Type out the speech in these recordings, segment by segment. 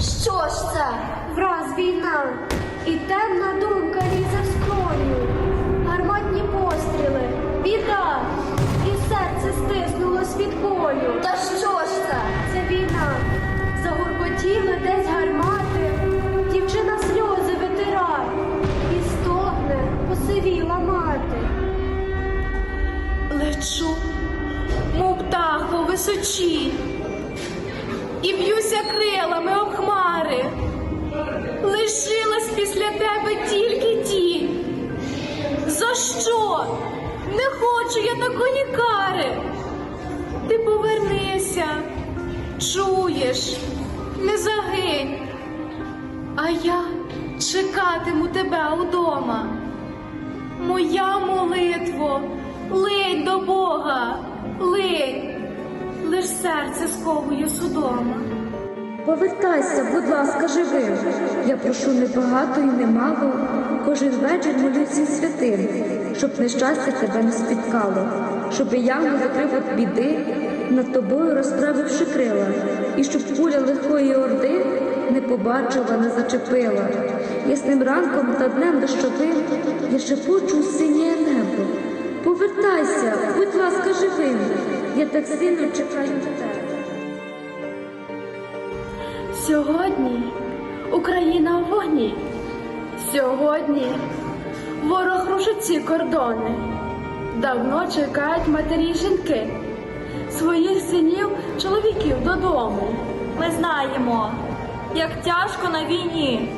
Що ж це? Враз війна, і темна думка лізе в скроню. Гарматні постріли, біда, і серце стиснулось від болю. Та що ж це? Це війна. Загуркотіли десь гармати, дівчина сльози витира, і стогне посивіла мати. Лечу, мов птах по височі, б'юся крилами хмари. Лишилась після тебе тільки тінь. За що? Не хочу я такої кари. Ти повернися, чуєш, не загинь. А я чекатиму тебе удома. Моя молитво, линь до Бога, линь, лиш серце сковує судома. Повертайся, будь ласка, живим. Я прошу небагато і немало. Кожен вечір молюся святим, щоб нещастя тебе не спіткало, щоб яму закрив від біди, над тобою розправивши крила, і щоб куля лихої орди не побачила, не зачепила. Ясним ранком та днем дощовим я шепочу синє небо. Повертайся, будь ласка, живим. Я так сильно чекаю тебе. Сьогодні Україна в вогні. Сьогодні ворог рушить ці кордони. Давно чекають матері й жінки, своїх синів, чоловіків додому. Ми знаємо, як тяжко на війні,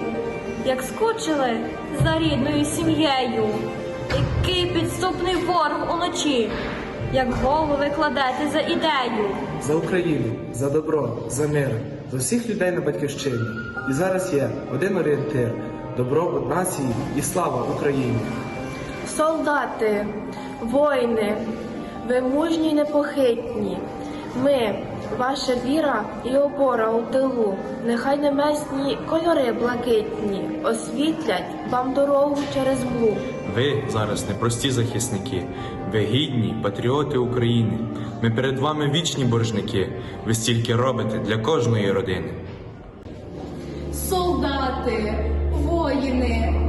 як скучили за рідною сім'єю, який підступний ворог уночі, як голови кладете за ідею. За Україну, за добро, за мир, за всіх людей на батьківщині. І зараз є один орієнтир добробут нації і слава Україні. Солдати, воїни, ви мужні й непохитні. Ми, ваша віра і опора у тилу, нехай небесні кольори блакитні освітлять вам дорогу через млу. Ви зараз непрості захисники, ви гідні патріоти України. Ми перед вами вічні боржники. Ви стільки робите для кожної родини. Солдати, воїни.